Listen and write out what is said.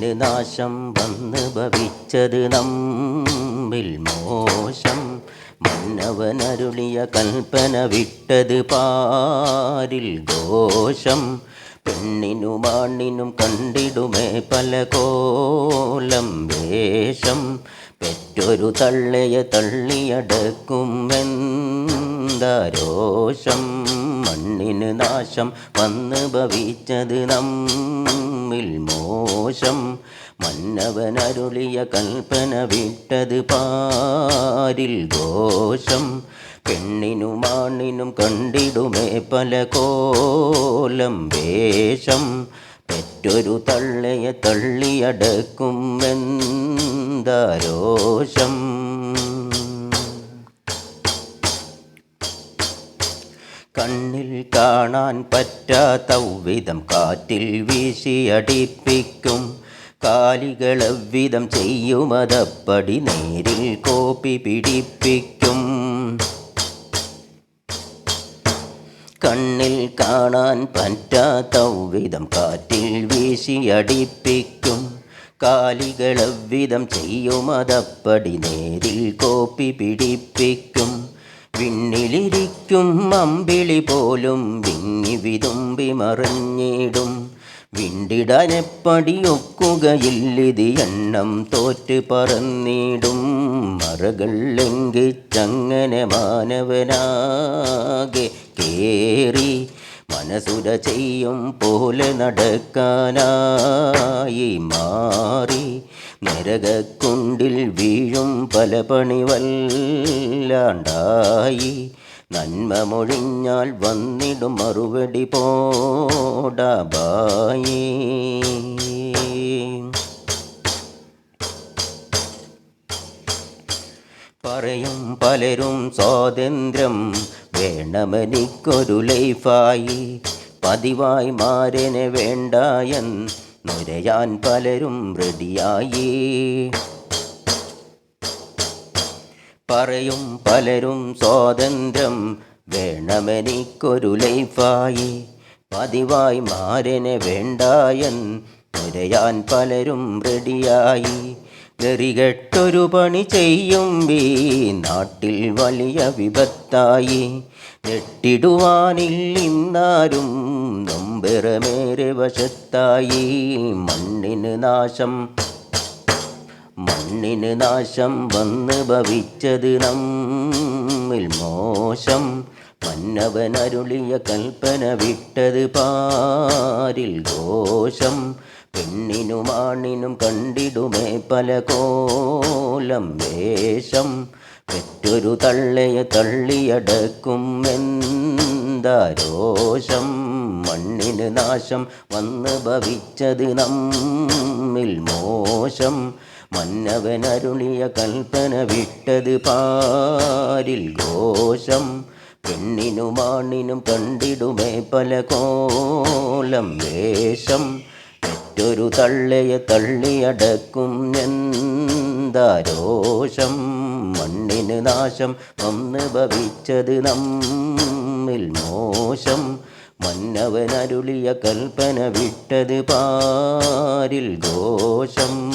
മണ്ണിന് നാശം വന്ന് ഭവിച്ചത് നമ്മിൽ മോശം. മന്നവനരുളിയ കൽപ്പന വിട്ടത് പാരിൽ ദോഷം. പെണ്ണിനും മാണ്ണിനും കണ്ടിടുമേ പല കോലം വേഷം. പെറ്റൊരു തള്ളയെ തള്ളിയടക്കുമെന്താരോഷം മണ്ണിന് നാശം വന്ന് ഭവിച്ചത് നമ്മിൽ മോശം. മന്നവനരുളിയ കൽപ്പന വിട്ടത് പാരിൽ ദോഷം. പെണ്ണിനും മണ്ണിനും കണ്ടിടുമേ പല കോലം വേഷം. പെറ്റൊരു തള്ളയെ തള്ളിയടക്കുമെന്താരോഷം കണ്ണിൽ കാണാൻ പറ്റാത്ത വിധം കാറ്റിൽ വീശിയടിപ്പിക്കും. കാലികളെവിധം ചെയ്യുമതപ്പടി നേരിൽ കോപ്പി പിടിപ്പിക്കും. കണ്ണിൽ കാണാൻ പറ്റാത്ത വിധം കാറ്റിൽ വീശിയടിപ്പിക്കും. കാലികളെവിധം ചെയ്യുമതപ്പടി നേരിൽ കോപ്പി പിടിപ്പിക്കും. വിണ്ണിലിരിക്കും അമ്പിളി പോലും വിങ്ങി വിതുമ്പി മറിഞ്ഞിടും. വിണ്ടിടാനെപ്പടിയൊക്കുകയില്ലിത് എണ്ണം തോറ്റ് പറന്നിടും. മറകൾ ലംഘിച്ചങ്ങനെ മാനവനാകെ കേറി മനസുര ചെയ്യും പോലെ നടക്കാനായി മാറി നരകക്കുണ്ടിൽ വീഴും പല പണിവല്ലാണ്ടായി. നന്മ മൊഴിഞ്ഞാൽ വന്നിടും മറുപടി പോടാബായി. പറയും പലരും സ്വാതന്ത്ര്യം വേണമെനിക്കൊരു ലൈഫായി. പതിവായി മാരനെ വേണ്ടായൻ നുരയാൻ പലരും റെഡിയായി. പറയും പലരും സ്വാതന്ത്ര്യം വേണമെനിക്കൊരു ലൈഫായി. പതിവായി മാരനെ വേണ്ടായൻ നിരയാൻ പലരും റെഡിയായി. നെറികെട്ടൊരു പണി ചെയ്യും വീ നാട്ടിൽ വലിയ വിപത്തായി. നെട്ടിടുവാനില്ലിന്നാരും നൊമ്പെറമേറെ വശത്തായി. മണ്ണിന് നാശം മണ്ണിന് നാശം വന്ന് ഭവിച്ചത് നമ്മിൽ മോശം. മന്നവനരുളിയ കൽപ്പന വിട്ടത് പാരിൽ ദോഷം. പെണ്ണിനും ആണിനും കണ്ടിടുമേ പല കോലം വേഷം. പെറ്റൊരു തള്ളയെ തള്ളിയടക്കും എന്താരോഷം മണ്ണിന് നാശം വന്ന് ഭവിച്ചത് നമ്മിൽ മോശം. മന്നവനരുളിയ കൽപ്പന വിട്ടത് പാരിൽ ഘോഷം. പെണ്ണിനും ആണിനും കണ്ടിടുമേ പല കോലം വേഷം. പെറ്റൊരു തള്ളയെ തള്ളിയടക്കും എന്താരോഷം മണ്ണിന് നാശം വന്ന് ഭവിച്ചത് നമ്മിൽ മോശം. മന്നവനരുളിയ കൽപ്പന വിട്ടത് പാരിൽ ഘോഷം